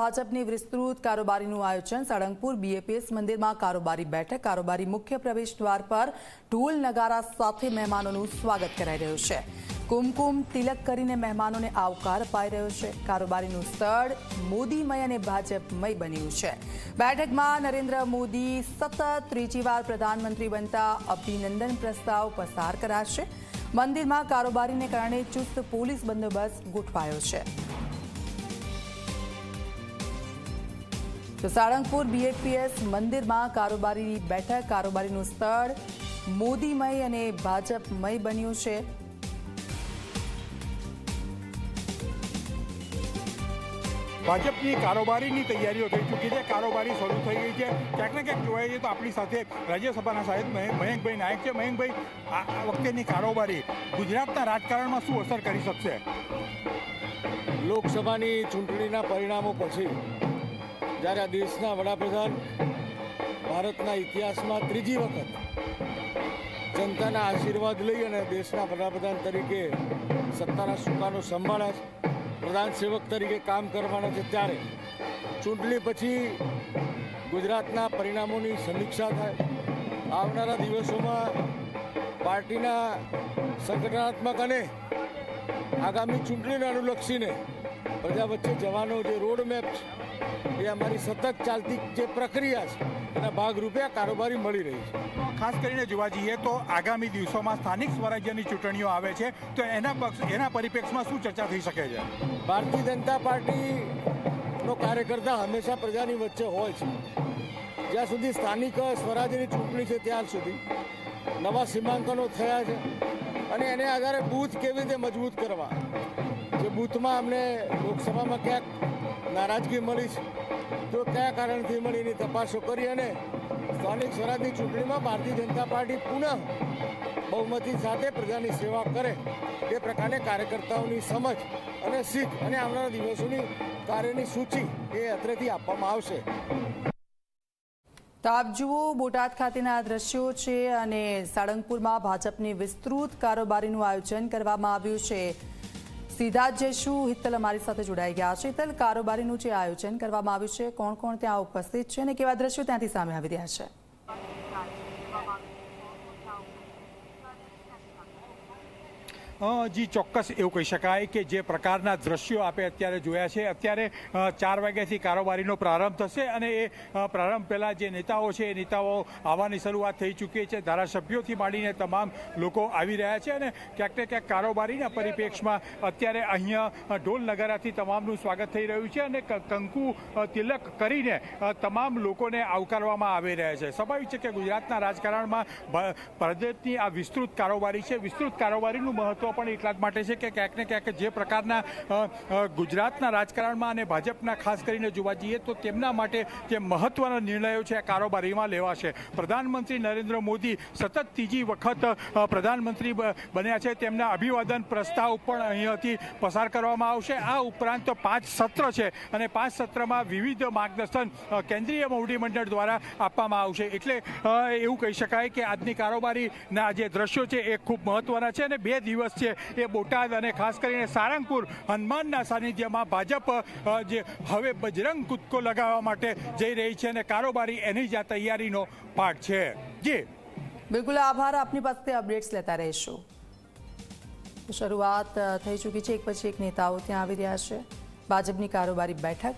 ભાજપની વિસ્તૃત કારોબારીનું આયોજન સાળંગપુર બીએપીએસ મંદિરમાં કારોબારી બેઠક, કારોબારી મુખ્ય પ્રવેશ દ્વાર પર ઢોલ નગારા સાથે મહેમાનોનું સ્વાગત કરાઈ રહ્યું છે. કુમકુમ તિલક કરીને મહેમાનોને આવકાર અપાઈ રહ્યો છે. કારોબારીનું સ્થળ મોદીમય અને ભાજપમય બન્યું છે. બેઠકમાં નરેન્દ્ર મોદી સતત ત્રીજી વાર પ્રધાનમંત્રી બનતા અભિનંદન પ્રસ્તાવ પસાર કરાશે. મંદિરમાં કારોબારીને કારણે ચુસ્ત પોલીસ બંદોબસ્ત ગોઠવાયો છે. તો સાળંગપુર બીએપીએસ મંદિરમાં કારોબારીની બેઠક કારોબારીનું સ્થળ મોદીમય અને ભાજપમય બન્યું છે. ભાજપની કારોબારીની તૈયારીઓ થઈ ચૂકી છે. કારોબારી શરૂ થઈ ગઈ છે. ક્યાંક ને ક્યાંક જોવા જઈએ તો આપણી સાથે રાજ્યસભાના સાહેબ મય- મયંકભાઈ નાયક છે. મયંકભાઈ આ આ વખતેની કારોબારી ગુજરાતના રાજકારણમાં શું અસર કરી શકશે? લોકસભાની ચૂંટણીના પરિણામો પછી જ્યારે આ દેશના વડાપ્રધાન ભારતના ઇતિહાસમાં ત્રીજી વખત જનતાના આશીર્વાદ લઈ અને દેશના વડાપ્રધાન તરીકે સત્તાના સુકાનો સંભાળ્યા છે. પ્રધાન સેવક તરીકે કામ કરવાના છે ત્યારે. ચૂંટણી પછી ગુજરાતના પરિણામોની સમીક્ષા થાય. આવનારા દિવસોમાં પાર્ટીના સંગઠનાત્મક અને આગામી ચૂંટણીને અનુલક્ષીને પ્રજા વચ્ચે જવાનો જે રોડ મેપ છે એ અમારી સતત ચાલતી જે પ્રક્રિયા છે એના ભાગરૂપે આ કારોબારી મળી રહી છે. ખાસ કરીને જોવા જઈએ તો આગામી દિવસોમાં સ્થાનિક સ્વરાજ્યની ચૂંટણીઓ આવે છે તો એના પક્ષ એના પરિપ્રેક્ષમાં શું ચર્ચા થઈ શકે છે? ભારતીય જનતા પાર્ટીનો કાર્યકર્તા હંમેશા પ્રજાની વચ્ચે હોય છે. જ્યાં સુધી સ્થાનિક સ્વરાજ્યની ચૂંટણી છે ત્યાં સુધી નવા સીમાંકનો થયા છે અને એને આધારે બૂથ કેવી રીતે મજબૂત કરવા. જે બૂથમાં અમને લોકસભામાં ક્યાંક નારાજગી મળી છે, તો કયા કારણથી મળી એની તપાસો કરી અને સ્થાનિક સ્વરાજની ચૂંટણીમાં ભારતીય જનતા પાર્ટી પુનઃ બહુમતી સાથે પ્રજાની સેવા કરે એ પ્રકારે કાર્યકર્તાઓની સમજ અને શીખ અને આવનારા દિવસોની કાર્યની સૂચિ એ અત્રેથી આપવામાં આવશે. તો આપ જુઓ, બોટાદ ખાતેના દ્રશ્યો છે અને સાળંગપુરમાં ભાજપની વિસ્તૃત કારોબારીનું આયોજન કરવામાં આવ્યું છે. સીધા જ જઈશું હિતલ અમારી સાથે જોડાઈ ગયા છે. હિત્તલ કારોબારીનું જે આયોજન કરવામાં આવ્યું છે કોણ કોણ ત્યાં ઉપસ્થિત છે અને કેવા દ્રશ્યો ત્યાંથી સામે આવી રહ્યા છે? જી, ચોક્કસ એવું કહી શકાય કે જે પ્રકારના દ્રશ્યો આપે અત્યારે જોયા છે. અત્યારે ચાર વાગ્યાથી કારોબારીનો પ્રારંભ થશે અને એ પ્રારંભ પહેલાં જે નેતાઓ છે, એ નેતાઓ આવવાની શરૂઆત થઈ ચૂકી છે. ધારાસભ્યોથી માંડીને તમામ લોકો આવી રહ્યા છે અને ક્યાંક ને ક્યાંક કારોબારીના પરિપ્રેક્ષમાં અત્યારે અહીંયા ઢોલ નગારાથી તમામનું સ્વાગત થઈ રહ્યું છે અને કંકુ તિલક કરીને તમામ લોકોને આવકારવામાં આવી રહ્યા છે. સ્વાભાવિક છે કે ગુજરાતના રાજકારણમાં ભાજપની આ વિસ્તૃત કારોબારી છે. વિસ્તૃત કારોબારીનું મહત્વ પણ એટલા જ માટે છે કે ક્યાંક ને ક્યાંક જે પ્રકારના ગુજરાતના રાજકારણમાં અને ભાજપના ખાસ કરીને જોવા જઈએ તો તેમના માટે જે મહત્વના નિર્ણયો છે, આ કારોબારીમાં લેવાશે. પ્રધાનમંત્રી નરેન્દ્ર મોદી સતત ત્રીજી વખત પ્રધાનમંત્રી બન્યા છે. તેમના અભિવાદન પ્રસ્તાવ પણ અહીંયાથી પસાર કરવામાં આવશે. આ ઉપરાંત પાંચ સત્ર છે અને પાંચ સત્રમાં વિવિધ માર્ગદર્શન કેન્દ્રીય મંત્રીમંડળ દ્વારા આપવામાં આવશે. એટલે એવું કહી શકાય કે આજની કારોબારીના જે દ્રશ્યો છે એ ખૂબ મહત્વના છે અને બે દિવસ છે એ બોટાદ અને ખાસ કરીને સારંગપુર હનુમાનના સાનિધ્યમાં ભાજપ જે હવે બજરંગ કૂદકો લગાવવા માટે જઈ રહી છે અને કારોબારી એની જ આ તૈયારીનો પાઠ છે. જી. બિલકુલ આભાર. આપની પાસે અપડેટ્સ લેતા રહીશું. શરૂઆત થઈ ચૂકી છે. એક પછી એક નેતાઓ ત્યાં આવી રહ્યા છે. ભાજપની કારોબારી બેઠક.